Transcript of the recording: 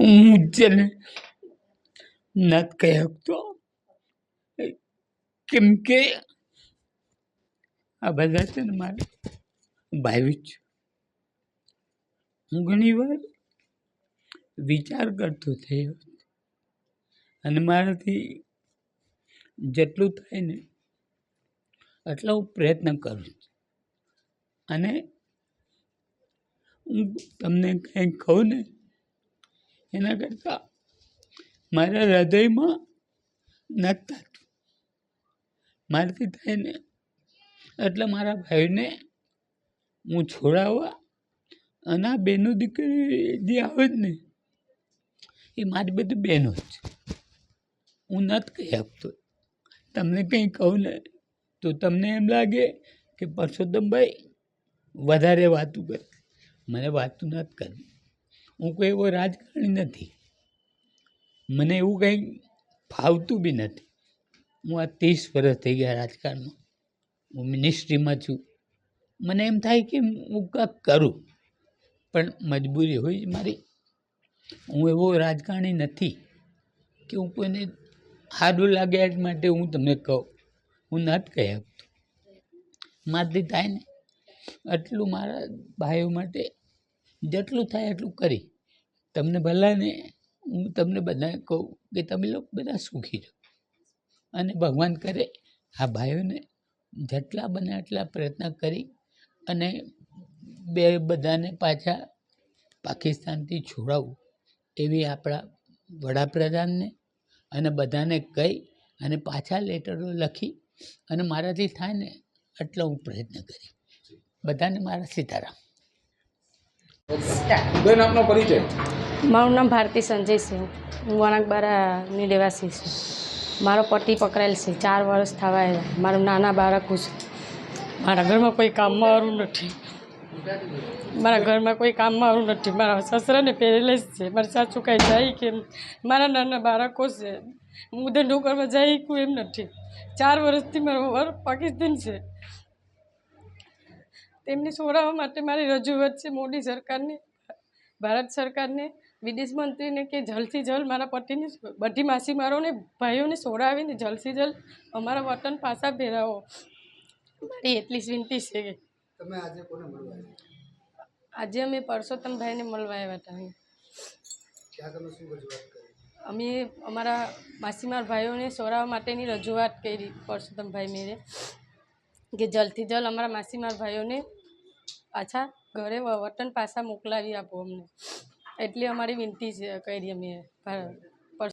હું છે ને નથી કહી શકતો. કેમ કે આ બધા છે ને મારે ભાવી છું. હું ઘણી વાર વિચાર કરતો થયો અને મારાથી જેટલું થાય ને એટલો હું પ્રયત્ન કરું છું. અને હું તમને કંઈ કહું ને એના કરતાં મારા હૃદયમાં નથી થતું મારાથી થાય એટલે મારા ભાઈને હું છોડાવવા અને આ બેનો દીકરી જે આવે જ ને, એ મારી બધી બહેનો જ છે. હું નથી કહી આપતો. તમને કંઈ કહું ને, તો તમને એમ લાગે કે પરસોત્તમભાઈ વધારે વાતું કરે. મને વાતું નથી કરવી. હું કોઈ એવો રાજકારણી નથી. મને એવું કંઈ ફાવતું બી નથી. હું આ ત્રીસ વર્ષ થઈ ગયા રાજકારણમાં. હું મિનિસ્ટ્રીમાં છું. મને એમ થાય કે હું કાંક કરું, પણ મજબૂરી હોય મારી. હું એવો રાજકારણી નથી કે હું કોઈને સારું લાગે એ માટે હું તમને કહું. હું નથી કહી આપતો મારાથી થાય ને એટલું મારા ભાઈઓ માટે જેટલું થાય એટલું કરી. તમને ભલાને, હું તમને બધાને કહું કે તમે લોકો બધા સુખી રહો. અને ભગવાન કરે, આ ભાઈઓને જેટલા બને એટલા પ્રયત્ન કરી અને બે બધાને પાછા પાકિસ્તાનથી છોડાવવું એવી આપણા વડાપ્રધાનને અને બધાને કહી અને પાછા લેટરો લખી અને મારાથી થાય ને એટલો હું પ્રયત્ન કરી. બધાને મારા સીતારામ. બેન, આપનો પરિચય? મારું નામ ભારતી સંજય છે હું વણાકબારાની રહેવાસી છું. મારો પતિ પકડાયેલ છે. ચાર વર્ષ થવા આવ્યા. મારું નાના બાળકો છે. મારા ઘરમાં કોઈ કામમાં વાળું નથી. મારા ઘરમાં કોઈ કામમાં વાળું નથી. મારા સસરાને જ છે. મારા સાસુ કાંઈ જાય કેમ? મારા નાના બાળકો છે. હું ધંધો કરવા જાય કોઈ એમ નથી. ચાર વર્ષથી મારો વર પાકિસ્તાન છે. તેમને છોડાવવા માટે મારી રજૂઆત છે મોદી સરકારને ભારત સરકારને વિદેશ મંત્રીને કે જલ્દથી જલ્દ મારા પતિને બધી માસીમારોને ભાઈઓને છોડાવીને જલ્દથી જલ્દ અમારા વતન પાછા ફેરાવો. મારી એટલી જ વિનંતી છે. કે આજે અમે પરસોત્તમભાઈને મળવા આવ્યા હતા અમે અમારા માસીમાર ભાઈઓને છોડાવવા માટેની રજૂઆત કરી પરસોત્તમભાઈ મેરે કે જલ્દથી જલ્દ અમારા માસીમાર ભાઈઓને પાછા ઘરે વતન પાછા મોકલાવી આપો અમને. એટલી અમારી વિનંતી છે કરી અમે.